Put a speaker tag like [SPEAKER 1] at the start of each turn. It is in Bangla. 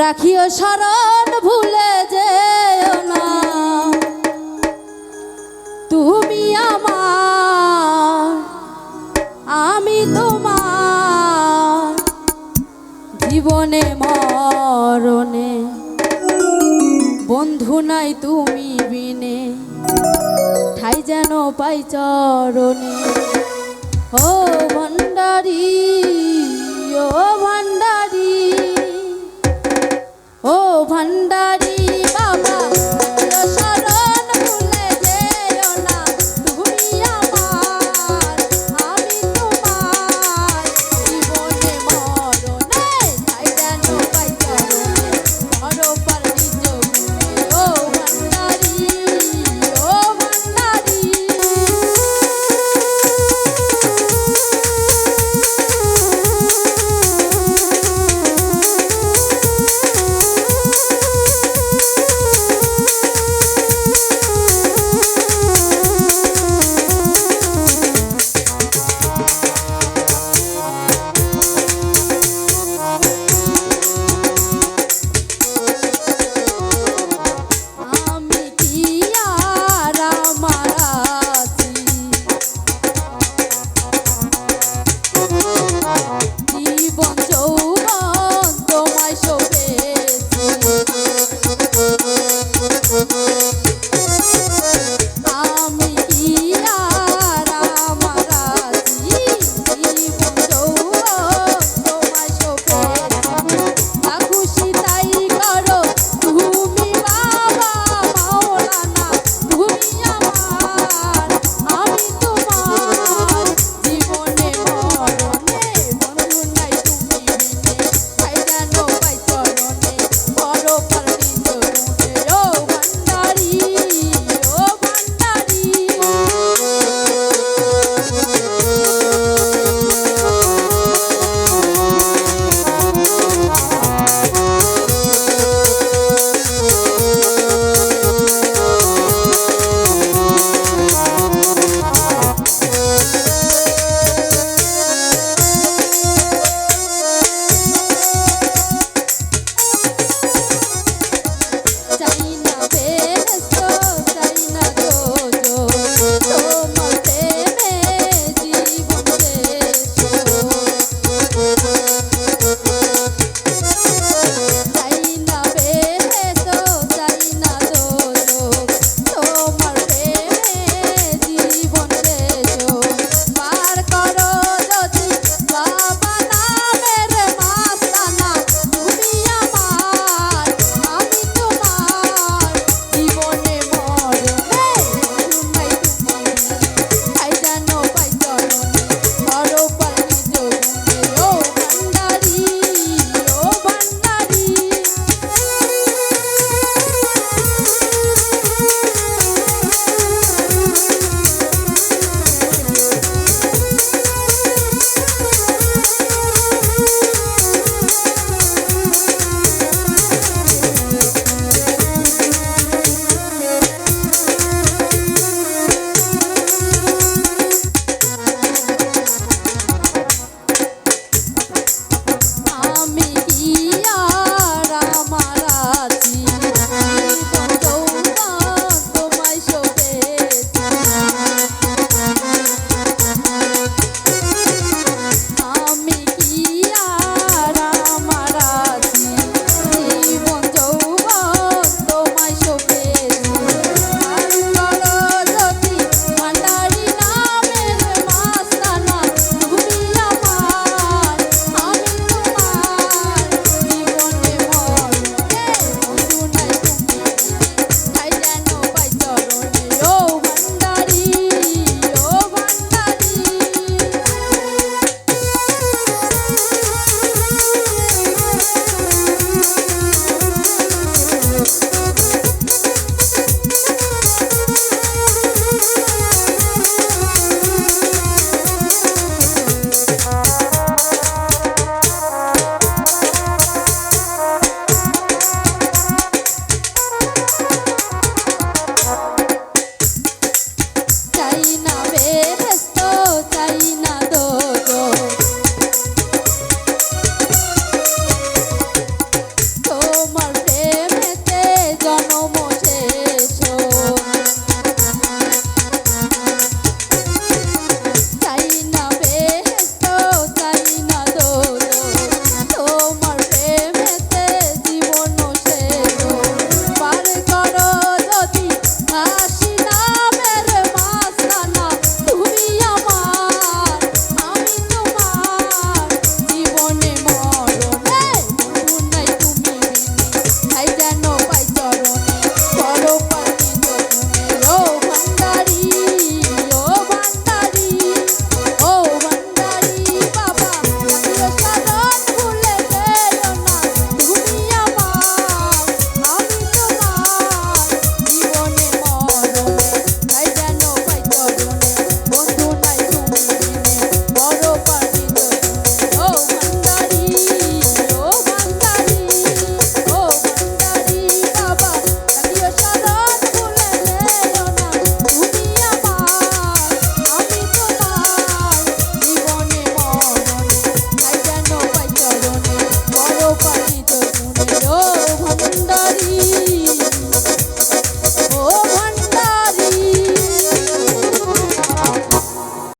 [SPEAKER 1] রাখিও শরণ, ভুলে যেও না। তুমি আমার, আমি তোমার জীবনে মরণে। বন্ধু নাই তুমি বিনে, ঠাই যেন পাই চরণে। ও ভণ্ডারি ও 哦，潘大姐。